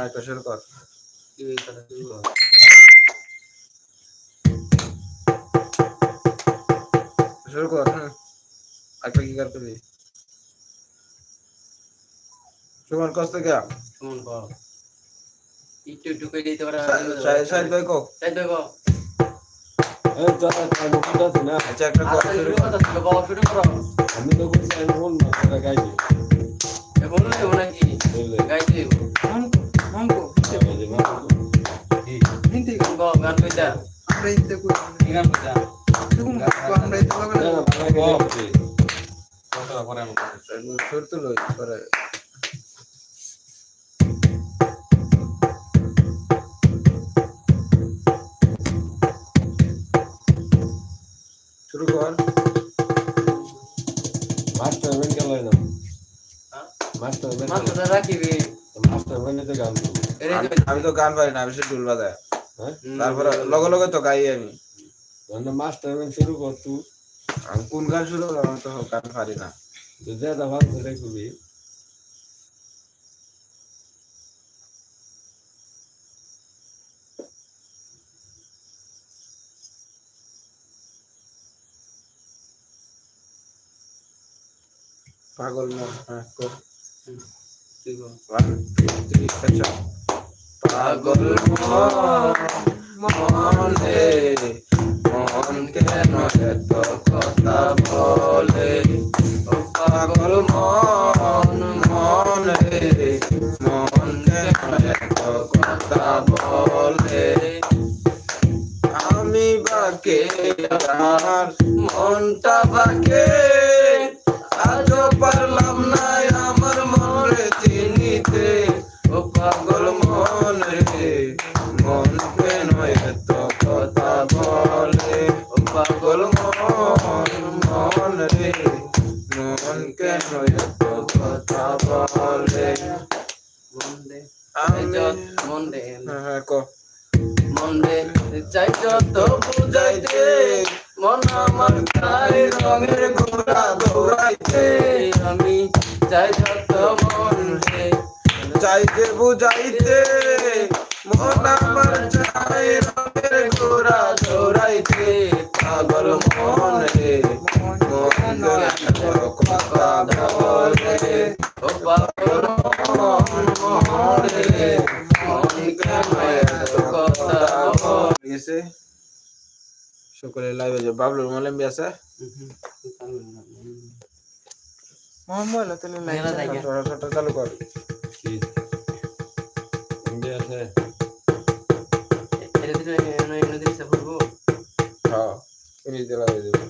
না একটা কর। কি শুরু কর। হ্যাঁ। একটা কি করতে দিই সুমন কষ্ট কে সুমন কর একটু একটু করে দিতে পারে সাইড ভাই কো। তাই তো গো এই তো আর মুখটা আছে না? আচ্ছা একটা শুরু কর। বাবা শুরু করো। আমি তো বলছি আমি বল না তোরা গাইবি এ বলো না গো গান কইতা? আমরা কই গান কইতা? না কতটা আমি শুরু তো লই করে। শুরু কর মাস্টার বেন গেল না হ্যাঁ? মাস্টার বেন মাত্র রাখিবি মাস্টার বেনে তো গান আমি- তো গান পারি না আমি শুধু ডুল বাজাই হ্যাঁ তারপরে লগে লগে তো গাই আমি। মাস্টার বেন শুরু কর তুই আমি কোন গান শুরু করব আমি তো গান পারি না। তো যা দা ভালো করে করবি পাগল মন হ্যাঁ কর। তুই গো পাগল মন মন রে মন কেন কথা বলে? পাগল মন মন মন কেন এত কথা বলে? আমি বাকে আর মনটা বাকে। রে মন কেন এত কথা বলে মন দে মন দে চাই যত বুঝাইতে মন আমার তাই রঙের ঘোড়া দৌড়াইতে আমি চাই যত মন রে চাইতে বুঝাইতে মন আমার চাই রঙের ঘোড়া দৌড়াইতে। বাবলুর মলম্বি আছে মোহাম্মদ তাহলে লাইক ছোট চালু কর ইন্ডিয়া আছে এটা দিলে এনে এনে দিলে সে বলব হ্যাঁ ফিনিশ দিয়ে লাগাই দেবো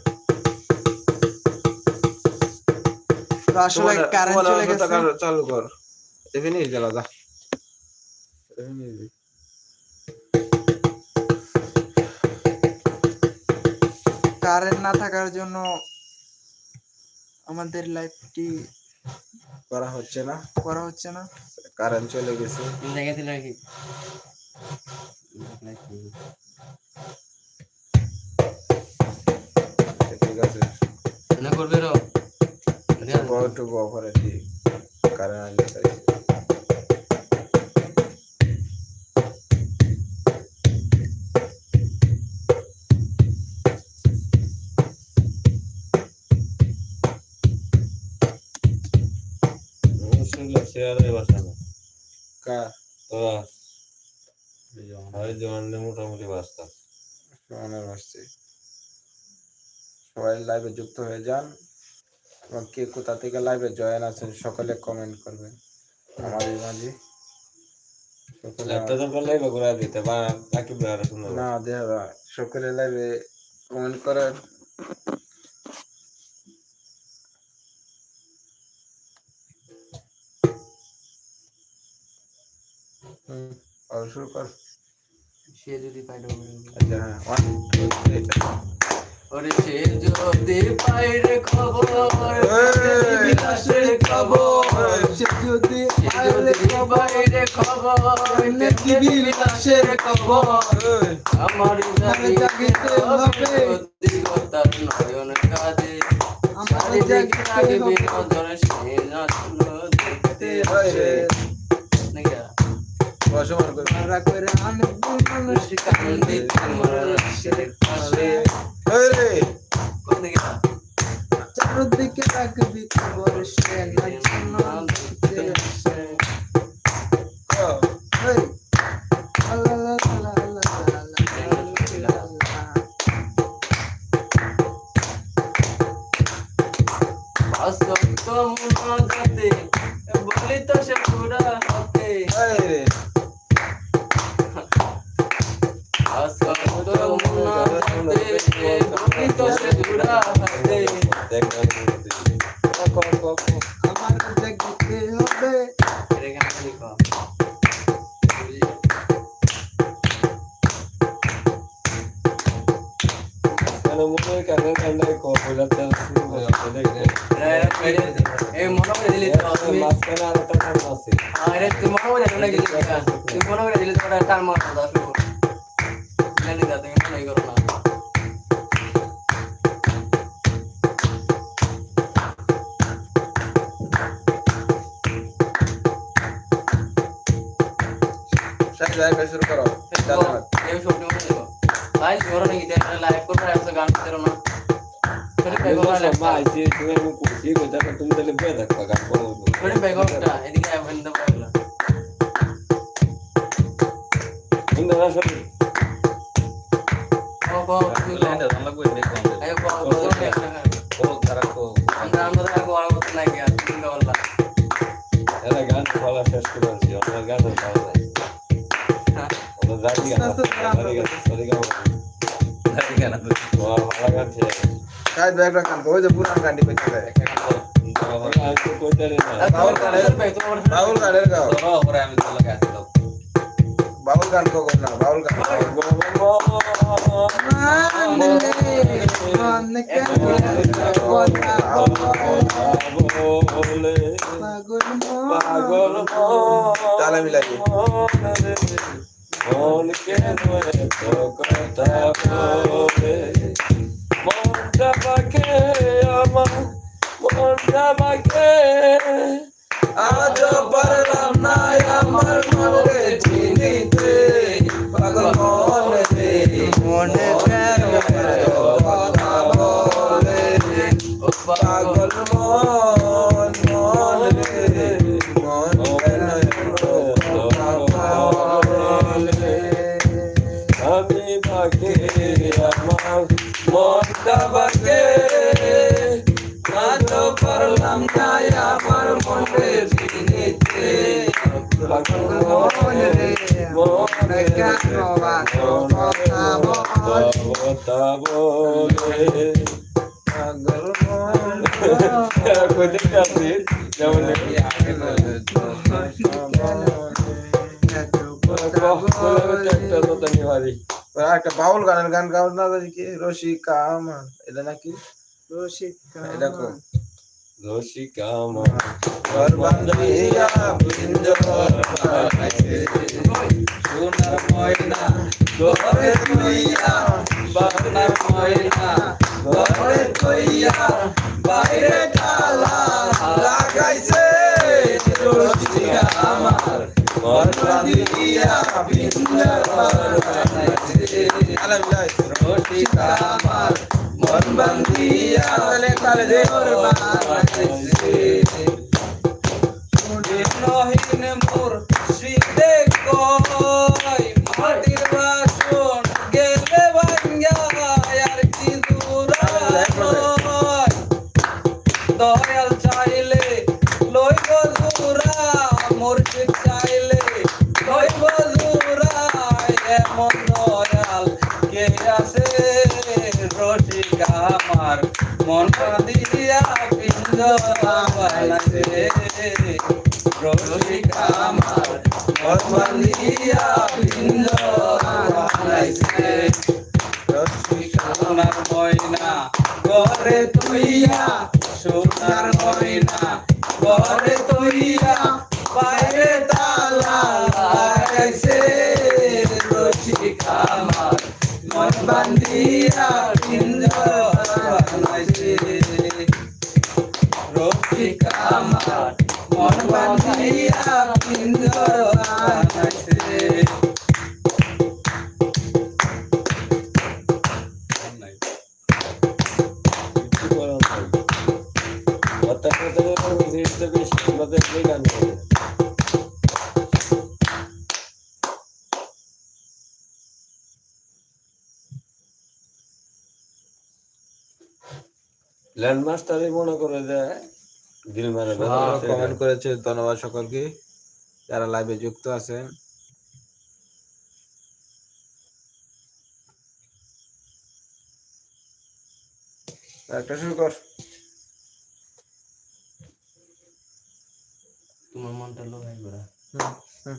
আসলে কারেন্ট চলে গেছে চালু কর ফিনিশ দিলা যা কারেন্ট না থাকার জন্য আমাদের লাইফটি করা হচ্ছে না। করা হচ্ছে না। কারেন্ট চলে গেছে। জায়গা দিলে নাকি? ঠিক আছে। না করবে রো একটু ঠিক কারেন্ট আসলে শুনলে শেয়ারে বাসানো কা তো হয় জোয়ানলে মোটামুটি বাঁচতাম সমানের আসছে সবাই লাইভে যুক্ত হয়ে যান এবং কে কোথা থেকে লাইভে জয়েন আছেন সকলে কমেন্ট করবেন আমাদের মাঝে না দেহরা সকলে লাইভে কমেন্ট করেন আর শুরু কর সে যদি পাইলো আচ্ছা হ্যাঁ ওয়ান টু থ্রি ওরে সে যদি পাইরে খবর! বিলাসের খবর সে যদি সে খবর নেকি বিলাসের খবর আমার জাগিতে হবে দিগতার নয়ন কাজে আমার জাগিতে হবে। নজর সে না আসক্ত মুনাজাতে বলিত সে পুরা হাতে আসক্ত মুনাজাতে বলিত সে পুরা হাতে আমার দেখতে হবে কম কেন মনে হয় কানে কানে কপি যাচ্ছে এই মনে করে দিলি মাঝখানে আর একটা কান আছে আরে তুই মনে করে দিলি নাকি তুই মনে করে দিলি তোরা টান মার দাও শুরু জানি না তুমি মনে করো না শাহিদ ভাই ভাই শুরু করো ধন্যবাদ এই সব নিয়ে করো ভাই ধরো নাকি দেখলে লাইভ করবে আর তো গান করতে না ভাই যে তুমি আমি করছি কথা তুমি তাহলে বেয়ে থাকবা গান করো তুমি বেগমটা এদিকে আইবেন তো পাগলা কিন্তু না সরি ও শেষ করে দিও আমরা গান ভালো লাগে শাহিদ ভাই একটা গান কও, ওই যে পুরান গানটি কইতে না বাউল গানের বাউল গানের গাও। বাউল গান কো না বাউল গান একটা বাউল গানের গান গাও না কি রসিকা আমার এটা নাকি রসিকা এটা Doshikama Parvandriya Bindavare Sunar Moina Dore Toya Bana Moina Dore Toya Baire Dala Lagaise Doshikama Parvandriya Bindavare Doshikama Parvandriya আলে তালে দেওর বানাইছে শুনে নহিন মোর শীতে কই মাটির বাসন গেলে ভাঙ্গা আর কি চাইলে লইব দূরা মোর এমন দয়াল কে আছে? রসিকা আমার। মন দিয়া পিঞ্জরা বানাইছে রসিকা আমার, মন বান্ধিয়া পিঞ্জরা বানাইছে সোনার ময়না, ঘরে তুইয়া, সোনার ময়না, ঘরে তুইয়া, বাইরে তালা লাগাইছে। রসিকা আমার, মন বান্ধিয়া in. ল্যান্ডমাস্টারই মনে করে যে দিল মারে কমেন্ট করেছে ধন্যবাদ সকলকে যারা লাইভে যুক্ত আছেন। একটা শুরু কর। তোমার মনটা লো ভাই গোরা হুম, হুম।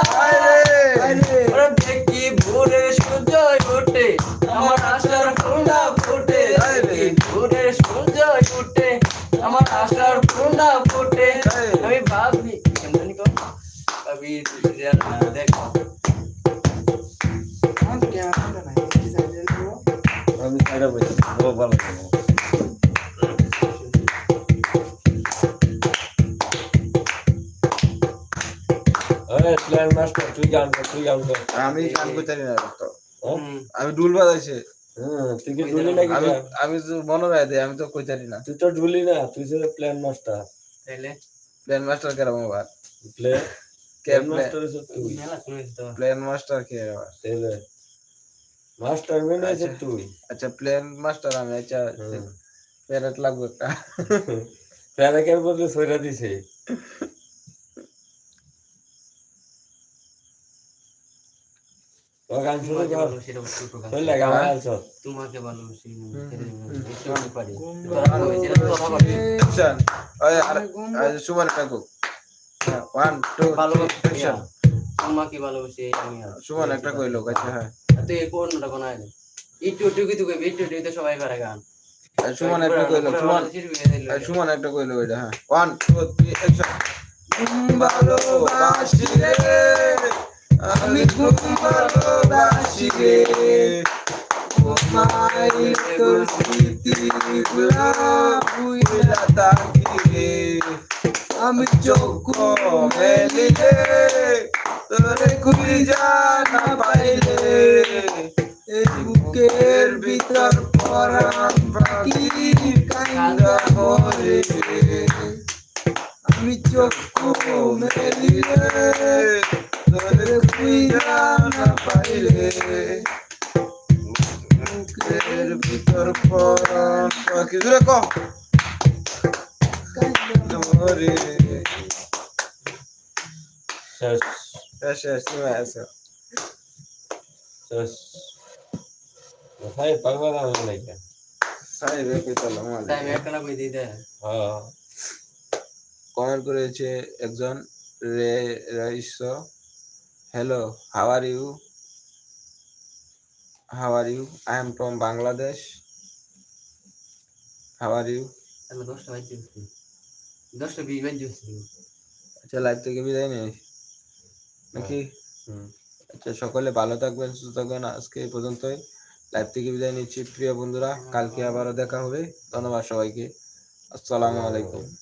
আশার ফুলটা ফোটে। আমি ভাবি কেমনি কো কবি দেখো। আমি সাইডে বসে ভালো গান আমি করতে না তো। হ্যাঁ? আমি ডুল বাজাইছে। হ্যাঁ, আমি আমি তো মনে রায় দেই আমি তো কইতে না। তুই তো ঢুলি না তুই প্ল্যান মাস্টার। তাইলে? প্ল্যান মাস্টার কেরাম আবার? কে প্ল্যান মাস্টার তুই। মেলা শুনিস তো। প্ল্যান মাস্টার কে আবার? মাস্টার মেন আছে তুই। আচ্ছা প্ল্যান মাস্টার আমি আচ্ছা প্যারেট লাগবে একটা। প্যারাকের বদলে সইরা দিছে তো গান শুরু তোমাকে কর ভালোবাসি এটা বস্তু প্রকাশ চলে গান আলছ তোমাকে ভালোবাসি হুম, একটু আমি পারি তোরা কইছিস এটা তো কথা বলি অ্যাকশন ওই আর আর সুমন কাকু ওয়ান টু তোমাকে ভালোবাসি আমি সুমন একটা কইলো আচ্ছা হ্যাঁ। তুই কোনটা কোন আইলে একটু একটু কি তুই কইবি একটু একটু তো সবাই পারে গান। আর সুমন একটা কইলো সুমন আর সুমন একটা কইলো ওইটা হ্যাঁ। ওয়ান টু থ্রি অ্যাকশন ভালোবাসি রে। আমি খুব ভালোবাসি রে। মাই তোর স্মৃতি গুলা বুইলা তাকি রে আমি চোখ মেলিলে তোরে খুঁজে জানা শেষ শেষ আছে শেষ ভাই পাগল কই দিই দে হ্যাঁ কমেন্ট করেছে একজন Ray Rice hello how are you how are you I am from Bangladesh how are you দশটা বাজে দশটা বিশ বাজে আচ্ছা লাইভ থেকে বিদায় নেই নাকি? আচ্ছা সকলে ভালো থাকবেন, সুস্থ থাকবেন। আজকে এই পর্যন্তই। লাইভ থেকে বিদায় নিচ্ছি, প্রিয় বন্ধুরা। কালকে আবারও দেখা হবে। ধন্যবাদ সবাইকে। আসসালামু আলাইকুম।